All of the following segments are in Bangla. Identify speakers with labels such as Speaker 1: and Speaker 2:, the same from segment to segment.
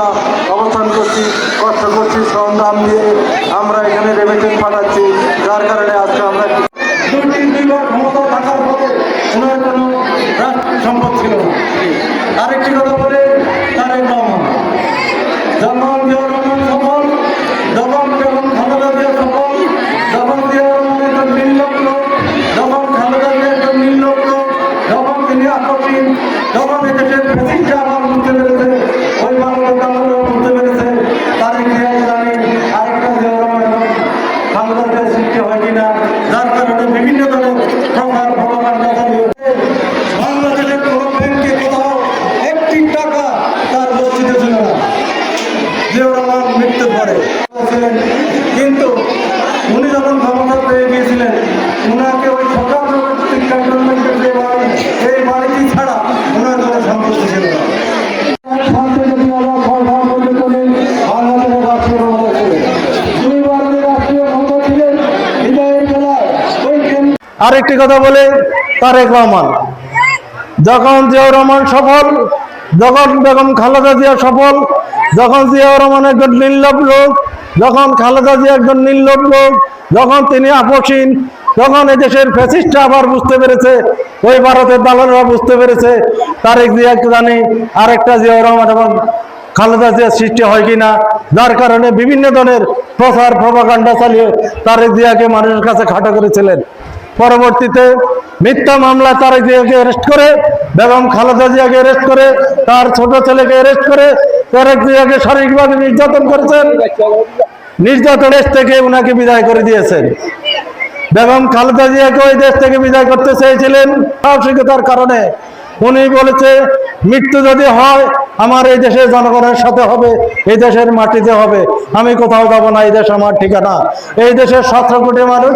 Speaker 1: আমরা অবস্থান করছি, কষ্ট করছি দাম দিয়ে আমরা এখানে রেমিটেন্স পাঠাচ্ছি, যার কারণে আজকে আমরা সম্পদ যখন এদেশের প্রতিষ্ঠা আবার বুঝতে পেরেছে ওই বাংলা কামড় বুঝতে পেরেছে তারিখ জিয়া জানি আরেকটা জিয়াউর রহমান এবং খালেদা সৃষ্টি হয় কিনা, যার কারণে বিভিন্ন ধরনের প্রকার প্রকার চালিয়ে বাংলাদেশের কোনো ব্যাংকে কোথাও একটি টাকা তার বস্তিতে ছিল না। জিয়াউর রহমান মৃত্যুর পরে কিন্তু উনি যখন ক্ষমতা পেয়ে গিয়েছিলেন, উনাকে ওই সরকার ক্যান্টনমেন্টের যে বাড়ি ছাড়া ওনার সম্পত্তি ছিল না।
Speaker 2: আরেকটি কথা বলে, তারেক রহমান। যখন জিয়াউর রহমান সফল, যখন বেগম খালেদা জিয়া সফল, যখন জিয়াউর রহমান একজন নির্লভ লোক, যখন খালেদা জিয়া একজন নির্লভ লোক, যখন তিনি আপসীন যখন এদেশের ফ্যাসিস্টটা আবার বুঝতে পেরেছে, ওই ভারতের দালালরা বুঝতে পেরেছে, তারেক জিয়া জানি আরেকটা জিয়াউর রহমান এবং খালেদা জিয়ার সৃষ্টি হয় কিনা। যার কারণে বিভিন্ন ধরনের প্রচার প্রভাকাণ্ডা চালিয়ে তারেক জিয়াকে মানুষের কাছে খাটো করেছিলেন। পরবর্তীতে মিথ্যা মামলা তারেক জিয়াকে অ্যারেস্ট করে, বেগম খালেদা জিয়াকে অ্যারেস্ট করে, তার ছোট ছেলেকে অ্যারেস্ট করে, তারেক জিয়াকে শারীরিকভাবে নির্যাতন করেছেন। নির্যাতন দেশ থেকে উনাকে বিদায় করে দিয়েছেন। বেগম খালেদা জিয়াকে ওই দেশ থেকে বিদায় করতে চেয়েছিলেন সাহসিকতার কারণে। উনি বলেছে, মৃত্যু যদি হয়, আমার এই দেশের জনগণের সাথে হবে, এই দেশের মাটিতে হবে। আমি কোথাও যাব না, এই দেশ আমার ঠিকানা। এই দেশের সতেরো কোটি মানুষ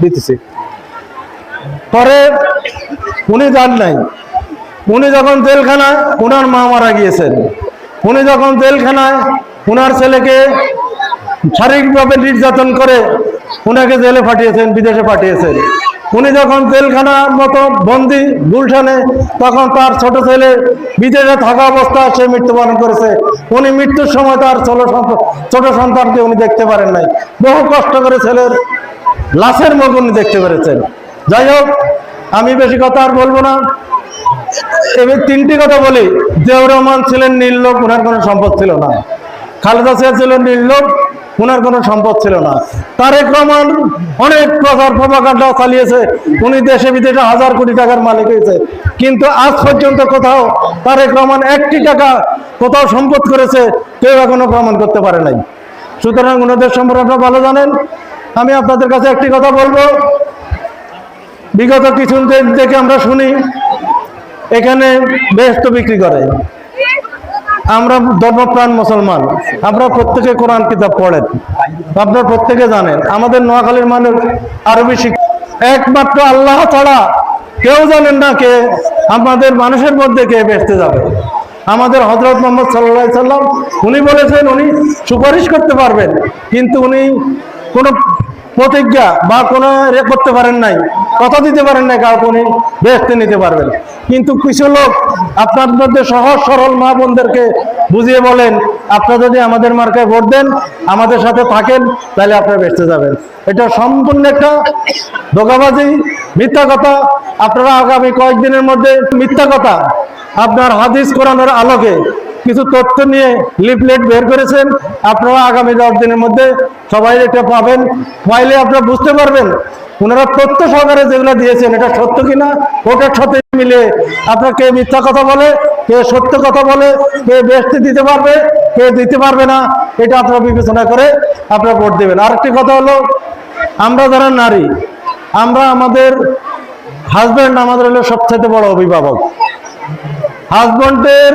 Speaker 2: দিতেছি। পরে উনি যান নাই। উনি যখন জেলখানায়, উনার মা মারা গিয়েছেন। উনি যখন জেলখানায়, উনার ছেলেকে শারীরিকভাবে নির্যাতন করে উনাকে জেলে পাঠিয়েছেন, বিদেশে পাঠিয়েছেন। উনি যখন জেলখানার মতো বন্দি গুলশানে, তখন তার ছোট ছেলে বিদেশে থাকা অবস্থায় সে মৃত্যুবরণ করেছে। উনি মৃত্যুর সময় তার ছোট ছোট সন্তানকে উনি দেখতে পারেন নাই। বহু কষ্ট করে ছেলের লাশের মুখ উনি দেখতে পেরেছেন। যাই হোক, আমি বেশি কথা আর বলব না। এবার তিনটি কথা বলি। জিয়াউর রহমান ছিলেন নির্লোক ওনার কোনো সম্পদ ছিল না। খালেদা জিয়া ছিলেন নির্লোক ওনার কোনো সম্পদ ছিল না। তারেক রহমান অনেক প্রচার প্রভাকাণ্ডা চালিয়েছে। উনি দেশে বিদেশে হাজার কোটি টাকার মালিক হয়েছে। কিন্তু আজ পর্যন্ত কোথাও তারেক রহমান একটি টাকা কোথাও সম্পদ করেছে, কেউ এখনও প্রমাণ করতে পারে নাই। সুতরাং ওনাদের সম্পর্কে আপনারা ভালো জানেন। আমি আপনাদের কাছে একটি কথা বলব। বিগত কিছুদিন থেকে আমরা শুনি, এখানে বেহস্ত বিক্রি করে। আমরা ধর্মপ্রাণ মুসলমান, আপনারা প্রত্যেকে কোরআন কিতাব পড়েন, আপনারা প্রত্যেকে জানেন। আমাদের নোয়াখালীর মানুষ আরবি শিখ, একমাত্র আল্লাহ ছাড়া কেউ জানেন না কে, আমাদের মানুষের মধ্যে কে বেসতে যাবে। আমাদের হজরত মোহাম্মদ সাল্লাহ সাল্লাম, উনি বলেছেন উনি সুপারিশ করতে পারবেন, কিন্তু উনি কোনো প্রতিজ্ঞা বা কোনো রে করতে পারেন নাই, কথা দিতে পারেন নাই, কাউকে উনি বেসতে নিতে পারবেন। কিন্তু কিছু লোক আপনার মধ্যে সহজ, সরল মা বোনদেরকে বুঝিয়ে বলেন, আপনারা যদি আমাদের মার্কায় ভোট দেন, আমাদের সাথে থাকেন, তাহলে আপনারা বেসতে যাবেন। এটা সম্পূর্ণ একটা ধোকাবাজি, মিথ্যা কথা। আপনারা আগামী কয়েকদিনের মধ্যে মিথ্যা কথা আপনার হাদিস কোরআনের আলোকে কিছু তথ্য নিয়ে লিফলেট বের করেছেন। আপনারা আগামী দশ দিনের মধ্যে সবাই এটা পাবেন। পাইলে আপনারা বুঝতে পারবেন, ওনারা তথ্য সহকারে যেগুলো দিয়েছেন, এটা সত্য কিনা, ওটার সাথে মিলে আপনার কে মিথ্যা কথা বলে, কে সত্য কথা বলে, কে বেশি দিতে পারবে, কে দিতে পারবে না, এটা আপনারা বিবেচনা করে আপনারা ভোট দেবেন। আরেকটি কথা হলো, আমরা যারা নারী, আমরা আমাদের হাজব্যান্ড আমাদের হলো সবচেয়ে বড় অভিভাবক। হাজব্যান্ডের